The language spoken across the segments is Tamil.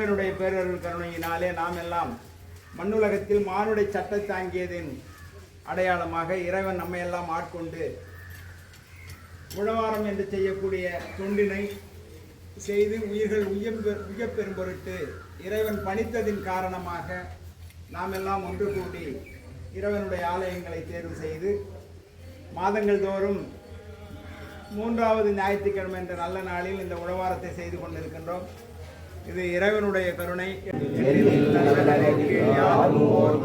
இறைவனுடைய பேரருள் கருணையினாலே நாம் எல்லாம் மண்ணுலகத்தில் மானுடை சட்ட தாங்கியதின் அடையாளமாக இறைவன் நம்மை எல்லாம் ஆட்கொண்டு உழவாரம் என்று செய்யக்கூடிய தொண்டினை செய்து உயிர்கள் உயர்பெ உயப்பெறும் பொருட்டு இறைவன் பணித்ததின் காரணமாக நாம் எல்லாம் ஒன்று கூடி இறைவனுடைய ஆலயங்களை தேர்வு செய்து மாதங்கள் தோறும் மூன்றாவது ஞாயிற்றுக்கிழமை என்ற நல்ல நாளில் இந்த உழவாரத்தை செய்து கொண்டிருக்கின்றோம். இது இறைவனுடைய கருணை. எண்ணில் நல்லதற்கு யாரும் ஓர்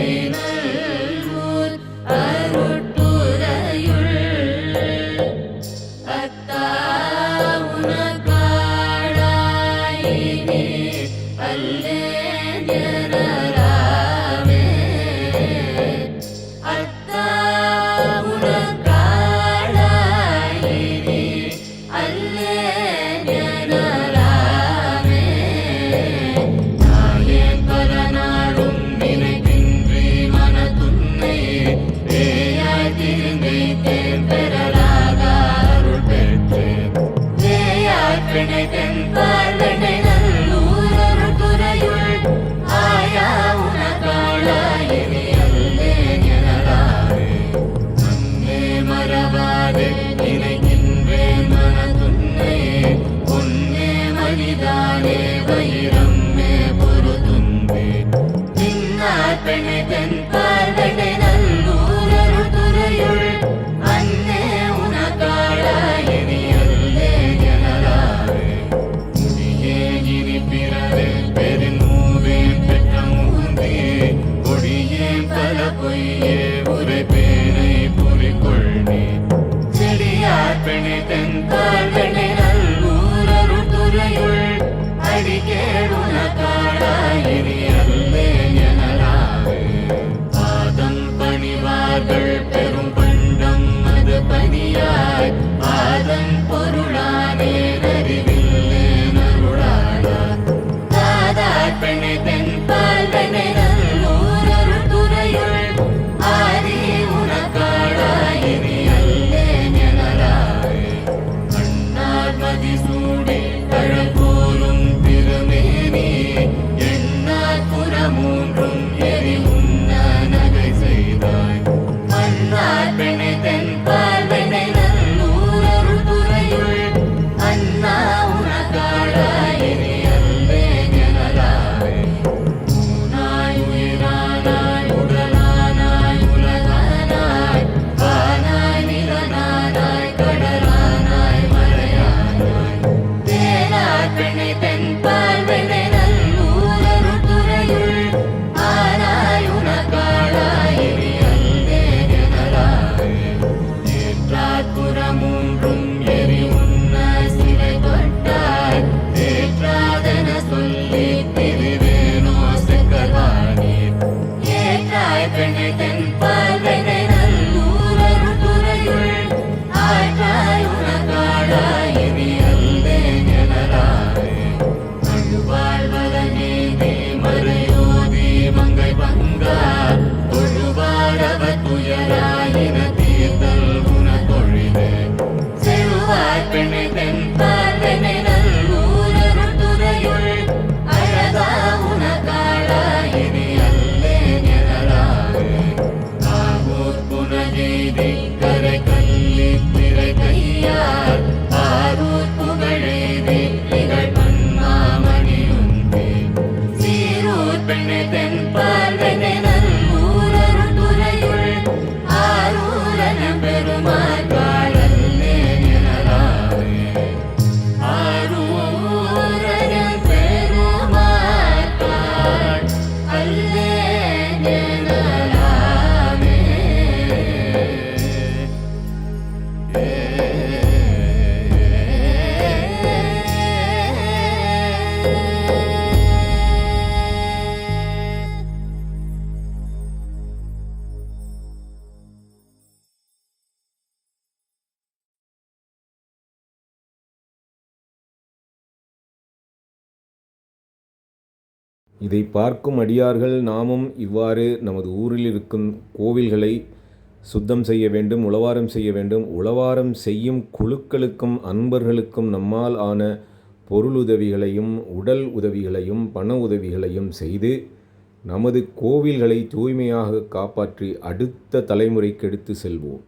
Amen. shining. Everything இதை பார்க்கும் அடியார்கள் நாமும் இவ்வாறு நமது ஊரில் இருக்கும் கோவில்களை சுத்தம் செய்ய வேண்டும் உளவாரம் செய்ய வேண்டும். உளவாரம் செய்யும் குழுக்களுக்கும் அன்பர்களுக்கும் நம்மால் ஆன பொருளுதவிகளையும் உடல் உதவிகளையும் பண உதவிகளையும் செய்து நமது கோவில்களை தூய்மையாக காப்பாற்றி அடுத்த தலைமுறைக்கு எடுத்து செல்வோம்.